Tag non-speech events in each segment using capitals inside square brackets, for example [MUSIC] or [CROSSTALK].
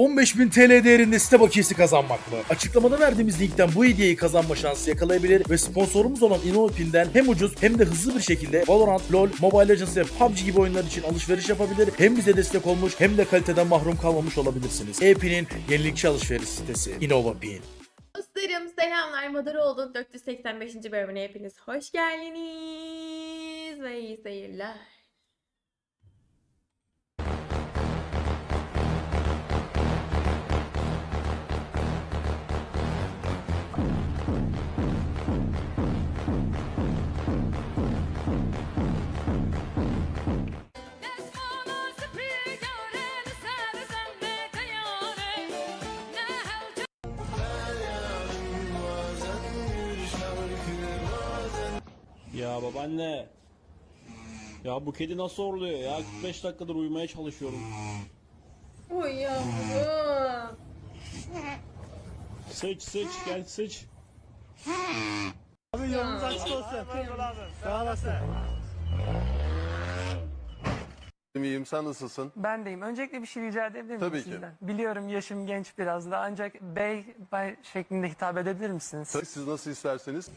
15.000 TL değerinde site bakiyesi kazanmak mı? Açıklamada verdiğimiz linkten bu hediyeyi kazanma şansı yakalayabilir ve sponsorumuz olan InnoPin'den hem ucuz hem de hızlı bir şekilde Valorant, LoL, Mobile Legends ve PUBG gibi oyunlar için alışveriş yapabilir. Hem bize destek olmuş hem de kaliteden mahrum kalmamış olabilirsiniz. E-Pin'in yenilikçi alışveriş sitesi InnovaPin. Dostlarım selamlar. Modaroğlu'nun 485. bölümüne hepiniz hoş geldiniz ve iyi seyirler. Ya babaanne. Ya bu kedi nasıl horluyor ya? 45 dakikadır uyumaya çalışıyorum. Oy yavrum. Sıç sıç gel sıç. İyiyim sen nasılsın? Ben deyim. Öncelikle bir şey rica edebilir miyim Tabii ki. sizden? Biliyorum yaşım genç biraz da ancak bey, bay şeklinde hitap edebilir misiniz? Tabii siz nasıl isterseniz.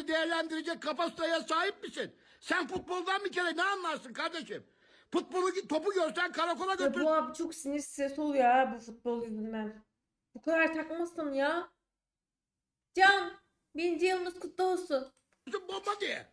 Onları değerlendirecek kapasiteye sahip misin? Sen futboldan bir kere ne anlarsın kardeşim? Futbolu topu görsen karakola götür. bu abi çok sinir stres oluyor ha bu futbol yüzünden. Bu kadar takmasın ya. Can, birinci yılınız kutlu olsun. Bomba diye.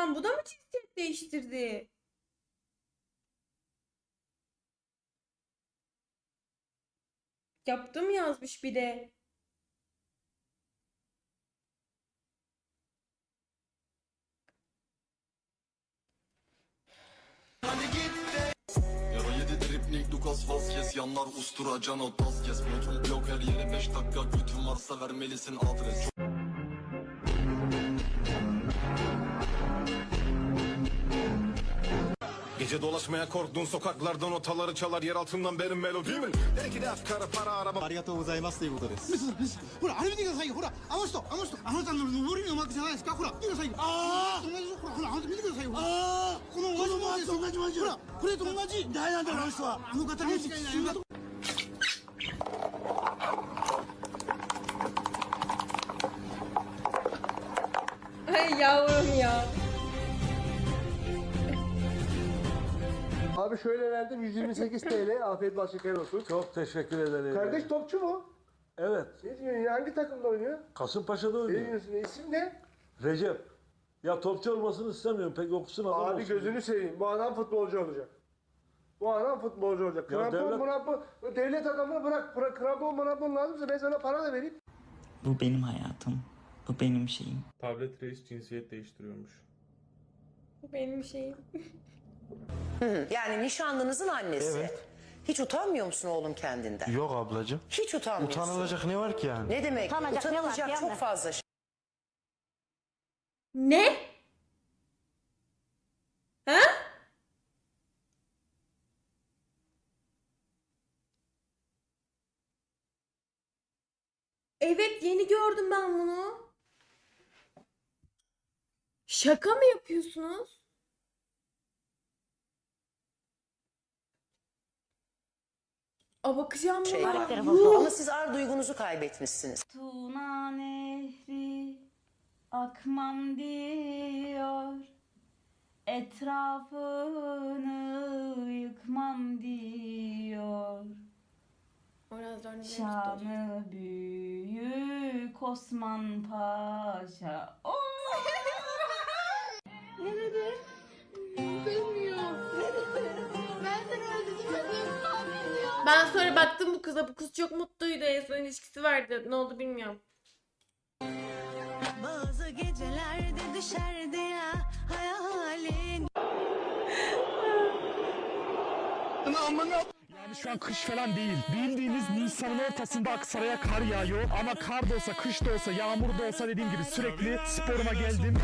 Lan bu da mı cinsiyet değiştirdi? Yaptım yazmış bir de. Lucas Vazquez Yanlar ustura can o tas kes Motor blok her yere 5 dakika Götün varsa vermelisin adres Gece dolaşmaya korktuğun sokaklardan otaları çalar yer altından benim melodimin. Belki de afkarı para araba ありがとうございますということです。ほら、あれ見てくださいよ。ほら、あの人、あの人、あなたの上りの幕じゃないですか。ほら、見てくださいよ。ああ。同じほら、ほら、あなた見てくださいよ。ああ。この同じマークと同じマーク。ほら、これと同じ。誰なんだ、あの人は。あの方に違いない。 Ay yavrum ya. Abi şöyle verdim 128 [LAUGHS] TL. Afiyet bal şeker olsun. Çok teşekkür ederim. Kardeş topçu mu? Evet. Ne diyorsun ya? Hangi takımda oynuyor? Kasımpaşa'da Ne diyorsun? İsim ne? Recep. Ya topçu olmasını istemiyorum. Pek okusun adam Abi gözünü seveyim. Bu adam futbolcu olacak. Bu adam futbolcu olacak. Ya Krampon, devlet- mrampon, devlet adamına bırak. bırak. Krampon, mrampon lazımsa ben sana para da vereyim. Bu benim hayatım. Bu benim şeyim. Tablet reis cinsiyet değiştiriyormuş. Bu benim şeyim. [LAUGHS] Yani nişanlınızın annesi. Hiç utanmıyor musun oğlum kendinden? Yok ablacığım. Hiç utanmıyorsun. Utanılacak ne var ki yani? Ne demek? Utanılacak, çok fazla şey. Ne? Ha? Evet yeni gördüm ben bunu. Şaka mı yapıyorsunuz? A bakacağım Şey var. Ama siz ar duygunuzu kaybetmişsiniz. Tuna nehri akmam diyor. Etrafını yıkmam diyor. Şanı büyük Osman Paşa. [LAUGHS] Oh! Bilmiyorum. Ben sonra baktım bu kıza. Bu kız çok mutluydu. En son ilişkisi vardı. Ne oldu bilmiyorum. Bazı gecelerde düşerdi ya hayalin. Yani şu an kış falan değil. Bildiğiniz Nisan'ın ortasında Aksaray'a kar yağıyor. Ama kar da olsa, kış da olsa, yağmur da olsa dediğim gibi sürekli sporuma geldim.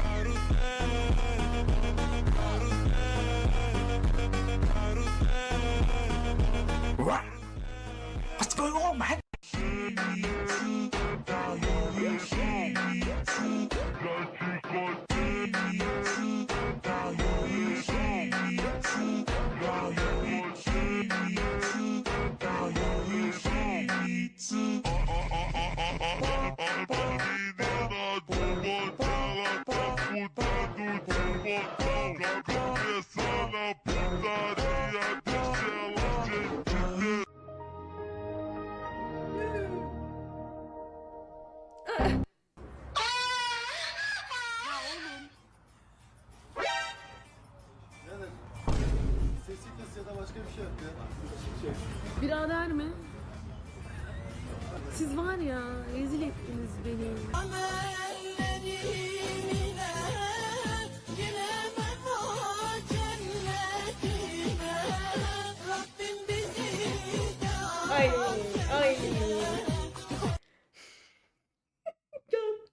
Başka bir şey yap ya. Birader mi? Siz var ya rezil ettiniz beni. Ay ay. Çok [LAUGHS]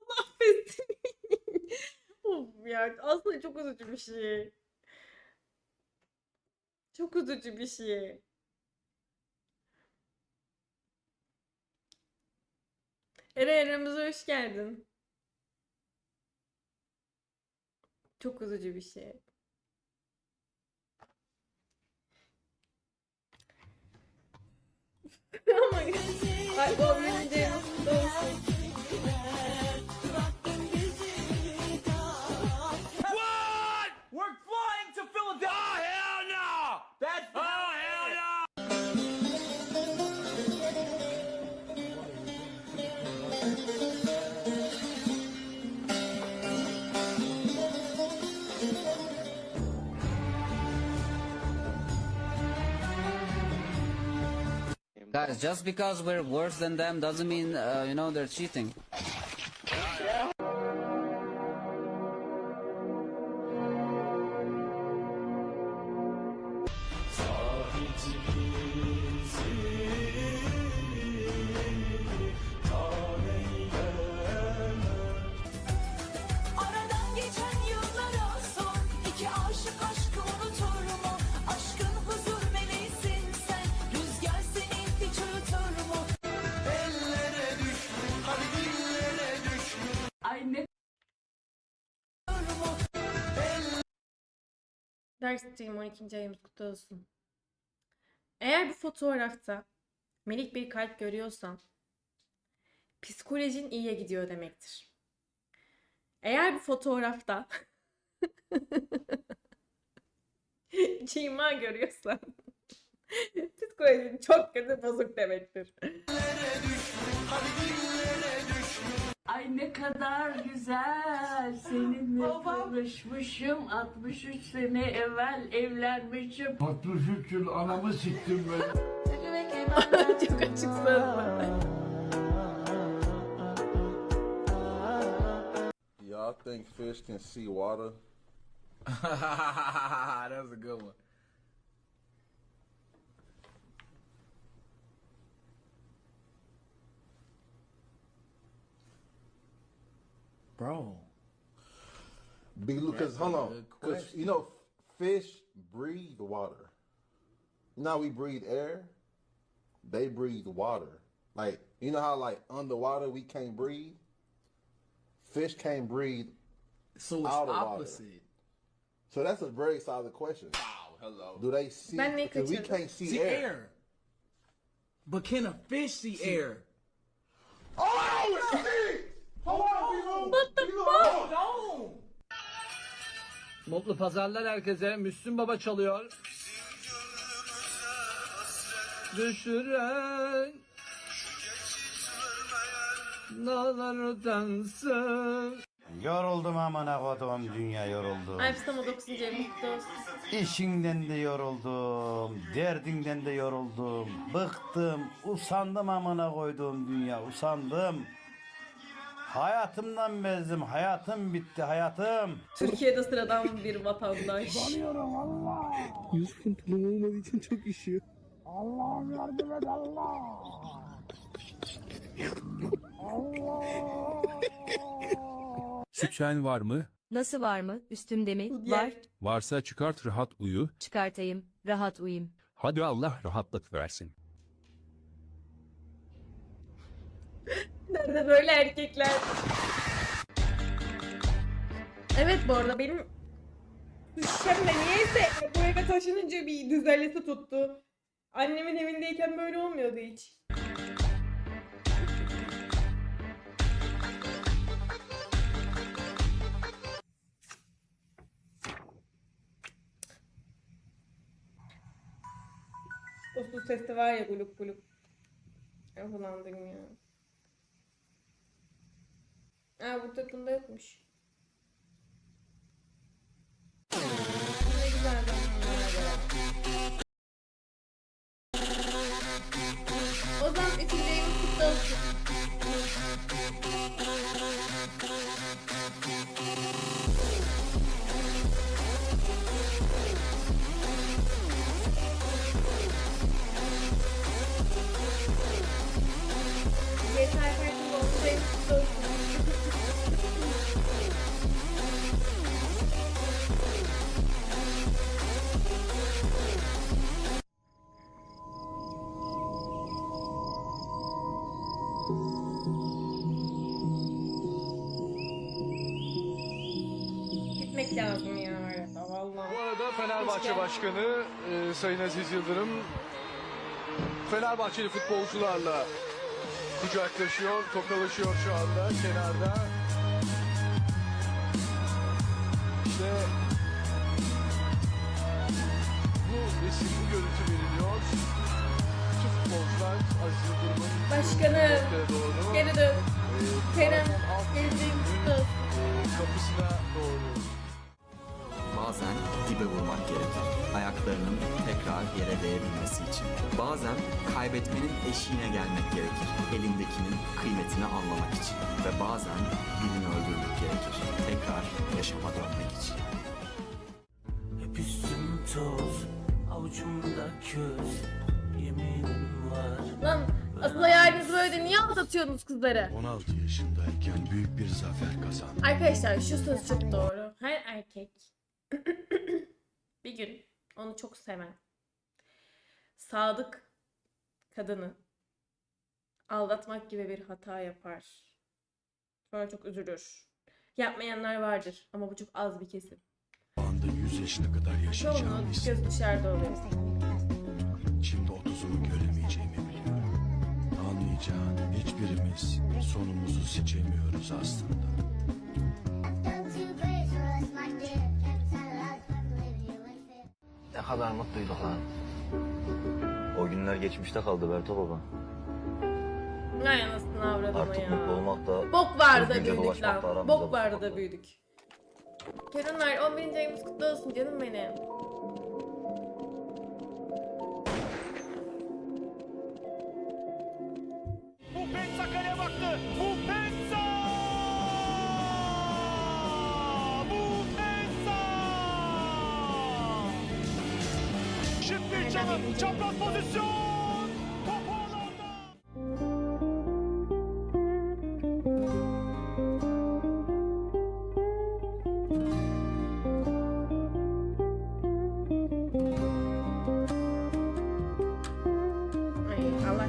Allah affetsin. of ya aslında çok üzücü bir şey. Çok üzücü bir şey. Eray aramıza hoş geldin. Çok üzücü bir şey. [LAUGHS] Ama ay bu olsun. Guys, just because we're worse than them doesn't mean, uh, you know, they're cheating. Dark Stream 12. ayımız kutlu olsun. Eğer bu fotoğrafta minik bir kalp görüyorsan psikolojin iyiye gidiyor demektir. Eğer bu fotoğrafta [LAUGHS] cima görüyorsan psikolojin çok kötü bozuk demektir. Ne kadar güzel seninle tanışmışım 63 sene evvel evlenmişim 63 yıl anamı siktim ben. [LAUGHS] [LAUGHS] çok açık sözlü. Y'all think fish can see water? [LAUGHS] That's a good one. Bro. Because, hold on. Because, you know, fish breathe water. Now we breathe air? They breathe water. Like, you know how, like, underwater we can't breathe? Fish can't breathe So it's out of water. opposite. So that's a very solid question. Wow, hello. Do they see? Because we can't see, See air. air. But can a fish see air? Mutlu pazarlar herkese. Müslüm Baba çalıyor. Düşüren dağlar utansın. Yoruldum amına kodum dünya yoruldu. Alp Sama 9. ayımız kutlu olsun. İşinden de yoruldum, derdinden de yoruldum, bıktım, usandım amına koyduğum dünya, usandım. Hayatımdan bezdim, hayatım bitti, hayatım. Türkiye'de sıradan bir vatandaş. Yusuf'un tulum olmadığı için çok üşüyor. Allah'ım yardım et Allah. Sütyen var mı? Nasıl var mı? Üstümde mi? Var. Varsa çıkart rahat uyu. Çıkartayım. Rahat uyuyayım. Hadi Allah rahatlık versin. Nerede böyle erkekler? Evet bu arada benim şişemle niyeyse bu eve taşınınca bir düzelesi tuttu. Annemin evindeyken böyle olmuyordu hiç. O su sesi var ya guluk guluk. Ya. Aa bu takımda yokmuş. Ne güzel Fenerbahçe Başkanı e, Sayın Aziz Yıldırım Fenerbahçeli futbolcularla kucaklaşıyor, tokalaşıyor şu anda kenarda. İşte bu resim, bu görüntü veriliyor. Tüm futbolcular Aziz Yıldırım'ın Başkanım geri dön. e, Kerem geleceğin kutlu olsun. e, kapısına doğru Ayaklarının tekrar yere değebilmesi için. Bazen kaybetmenin eşiğine gelmek gerekir. Elindekinin kıymetini anlamak için. Ve bazen birini öldürmek gerekir. Tekrar yaşama dönmek için. Hep üstüm toz, avucumda köz, yeminim var. Lan asıl hayaliniz böyle de niye aldatıyorsunuz kızları? 16 yaşındayken büyük bir zafer kazandım. Arkadaşlar şu söz çok doğru. Her erkek [CLEARS THROAT] bir gün onu çok seven sadık kadını aldatmak gibi bir hata yapar. Sonra çok üzülür. Yapmayanlar vardır ama bu çok az bir kesim. Şu anda 100 yaşına kadar yaşayacağımı Çoğunluğu göz dışarıda oluyor. Şimdi 30'umu göremeyeceğimi biliyorum. Anlayacağın hiçbirimiz sonumuzu seçemiyoruz aslında. Kadar mutluyduk lan. O günler geçmişte kaldı Berto Baba. Ay anasını avradını Artık ya. mutlu olmak da... Bok vardı da büyüdük lan. Bok vardı da büyüdük. Kerunlar 11. ayımız kutlu olsun canım benim. Çalım, çapraz pozisyon. Top ağlarda. Ay Allah.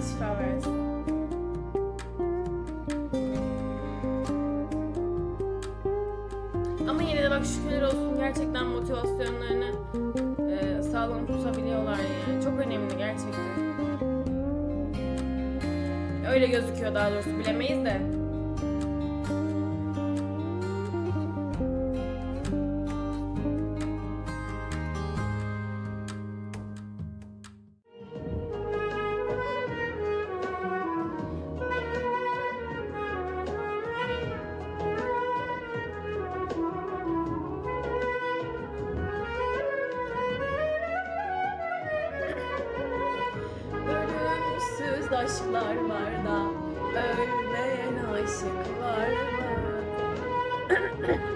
Ama yine de bak şükürler olsun gerçekten motivasyonlarını sağlam tutabiliyorlar yani. Çok önemli gerçekten. Öyle gözüküyor daha doğrusu bilemeyiz de. Aşklar var da ölmeyen aşık var mı? [CLEARS THROAT]